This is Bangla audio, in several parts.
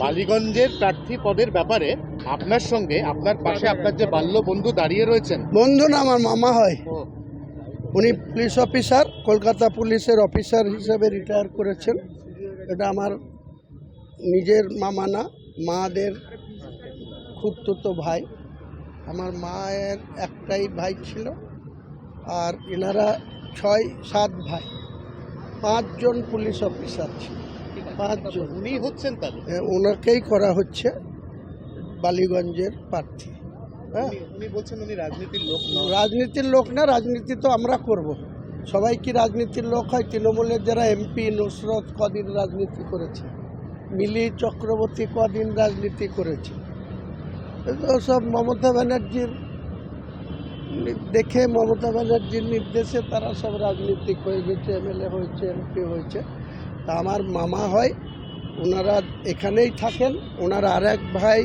বালিগঞ্জের প্রার্থী পদের ব্যাপারে আপনার সঙ্গে আপনার পাশে আপনার যে বাল্য বন্ধু দাঁড়িয়ে রয়েছেন। বন্ধু না আমার মামা হয়। উনি পুলিশ অফিসার কলকাতা পুলিশের অফিসার হিসেবে রিটায়ার করেছেন। এটা আমার নিজের মামা না মাদের খুঁড়তুতো ভাই। আমার মায়ের একটাই ভাই ছিল আর এনারা ছয় সাত ভাই। পাঁচজন পুলিশ অফিসার ছিল। পাঁচজন। উনি হচ্ছেন তাহলে ওনাকেই করা হচ্ছে বালিগঞ্জের প্রার্থী। হ্যাঁ? উনি- উনি বলছেন উনি রাজনীতির লোক। রাজনীতির লোক না রাজনীতি তো আমরা করব। সবাই কি রাজনীতির লোক হয়? তৃণমূলের যারা এমপি নুসরত কদিন রাজনীতি করেছে। মিলি চক্রবর্তী কদিন রাজনীতি করেছে। সব মমতা ব্যানার্জির দেখে মমতা ব্যানার্জির নির্দেশে তারা সব রাজনীতি হয়ে গেছে। এমএলএ হয়েছে এমপি হয়েছে। তা আমার মামা হয়, ওনারা এখানেই থাকেন। ওনার আর এক ভাই,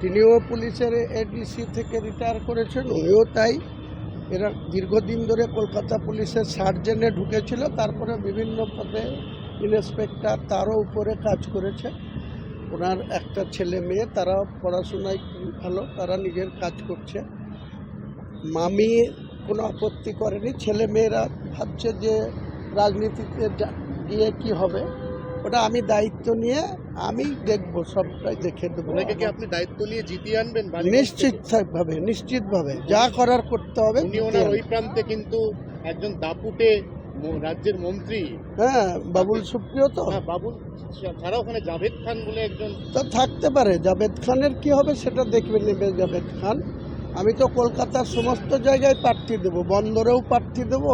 তিনিও পুলিশের এডিসি থেকে রিটায়ার করেছেন, উনিও তাই। এরা দীর্ঘদিন ধরে কলকাতা পুলিশের সার্জেনে ঢুকেছিল, তারপরে বিভিন্ন পদে ইন্সপেক্টর তারও উপরে কাজ করেছে। ওনার একটা ছেলে মেয়ে, তারা পড়াশোনায় ভালো, তারা নিজের কাজ করছে। মামি কোনো আপত্তি করেনি, ছেলে মেয়েরা ভাবছে যে রাজনীতিতে গিয়ে কি হবে? ওটা আমি দায়িত্ব নিয়ে আমি দেখব সবটাই দেখে দেবো। ওনাকে কি আপনি দায়িত্ব নিয়ে জিতিয়ে আনবেন বালিগঞ্জ থেকে? নিশ্চিতভাবে নিশ্চিতভাবে। যা করার করতে হবে উনি ওনার ওই প্রান্তে কিন্তু একজন দাপুটে রাজ্যের মন্ত্রী। হ্যাঁ বাবুল সুপ্রিয় তো। হ্যাঁ, বাবুল ছাড়া ওখানে জাভেদ খান বলে একজন তো থাকতে পারে। জাভেদ খানের কি হবে সেটা দেখবে নেবে জাভেদ খান। আমি তো কলকাতার সমস্ত জায়গায় প্রার্থী দেবো বন্দরেও প্রার্থী দেব।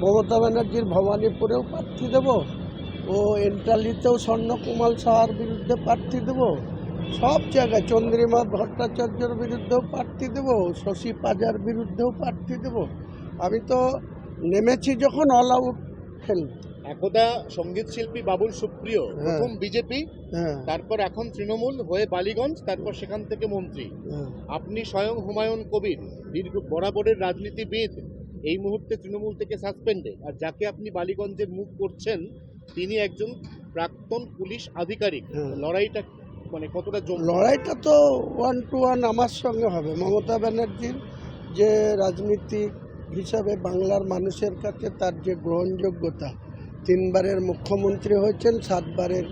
মমতা ব্যানার্জির ভবানীপুরেও প্রার্থী দেব। ও এন্টালিতেও স্বর্ণকুমাল সাহার বিরুদ্ধে প্রার্থী দেব। সব জায়গায় চন্দ্রিমা ভট্টাচার্যের বিরুদ্ধেও প্রার্থী দেব। শশী পাজার বিরুদ্ধেও প্রার্থী দেব। আমি তো নেমেছি যখন অল আউট খেলতে একদা সংগীত শিল্পী বাবুল সুপ্রিয় প্রথম বিজেপি হ্যাঁ। তারপর এখন তৃণমূল হয়ে বালিগঞ্জ তারপর সেখান থেকে মন্ত্রী। হ্যাঁ। আপনি স্বয়ং হুমায়ুন কবির দীর্ঘ বরাবরের রাজনীতিবিদ। এই মুহূর্তে তৃণমূল থেকে সাসপেন্ডে আর যাকে আপনি বালিগঞ্জের মুখ করছেন তিনি একজন প্রাক্তন পুলিশ আধিকারিক। হ্যাঁ। লড়াইটা মানে কতটা জম? লড়াইটা তো ওয়ান টু ওয়ান আমার সঙ্গে হবে। মমতা ব্যানার্জির যে রাজনীতিক হিসাবে বাংলার মানুষের কাছে তার যে গ্রহণযোগ্যতা তিনবারের মুখ্যমন্ত্রী হয়েছেন সাতবারের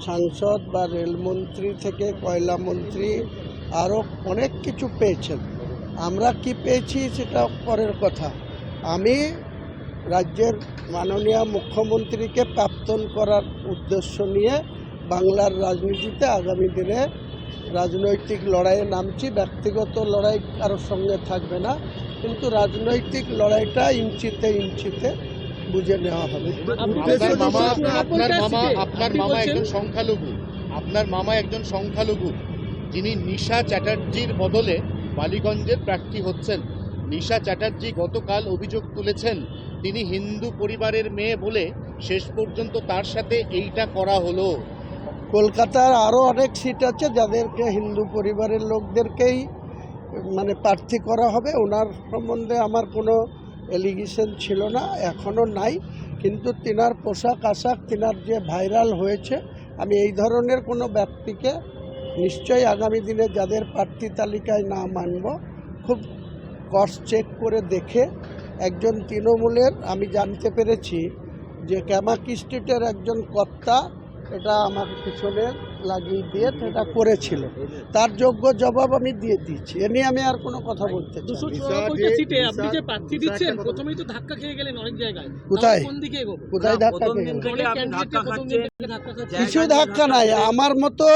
সাংসদ বা রেলমন্ত্রী থেকে কয়লা মন্ত্রী আরও অনেক কিছু পেয়েছেন। আমরা কি পেয়েছি সেটা পরের কথা। আমি রাজ্যের মাননীয় মুখ্যমন্ত্রীকে প্রাপ্তন করার উদ্দেশ্য নিয়ে বাংলার রাজনীতিতে আগামী দিনে রাজনৈতিক লড়াইয়ে নামছি। ব্যক্তিগত লড়াই কারোর সঙ্গে থাকবে না কিন্তু রাজনৈতিক লড়াইটা ইঞ্চিতে ইঞ্চিতে বুঝে নেওয়া হবে। আপনার মামা আপনার মামা একজন সংখ্যালঘু। আপনার মামা একজন সংখ্যালঘু। যিনি নিশা চ্যাটার্জির বদলে বালিগঞ্জের প্রার্থী হচ্ছেন। নিশা চ্যাটার্জি গতকাল অভিযোগ তুলেছেন, তিনি হিন্দু পরিবারের মেয়ে বলে শেষ পর্যন্ত তার সাথে এইটা করা হলো। কলকাতার আরও অনেক সিট আছে যাদেরকে হিন্দু পরিবারের লোকদেরকেই মানে প্রার্থী করা হবে। ওনার সম্বন্ধে আমার কোনো এলিগেশন ছিল না এখনও নাই। কিন্তু তিনার পোশাক আশাক, তিনার যে ভাইরাল হয়েছে, আমি এই ধরনের কোনো ব্যক্তিকে নিশ্চয়ই আগামী দিনে যাদের প্রার্থী তালিকায় না মানব, খুব কস্ট চেক করে দেখে একজন তৃণমূলের আমি জানতে পেরেছি যে ক্যামাকি স্ট্রিটের একজন কর্তা এটা আমার পিছনে লাগিয়ে দিয়ে সেটা করেছিল। তার যোগ্য জবাব আমি দিয়ে দিচ্ছি এ নিয়ে আমি আর কোনো কথা বলতে কোথায়? ধাক্কা কিছু ধাক্কা নাই। আমার মতো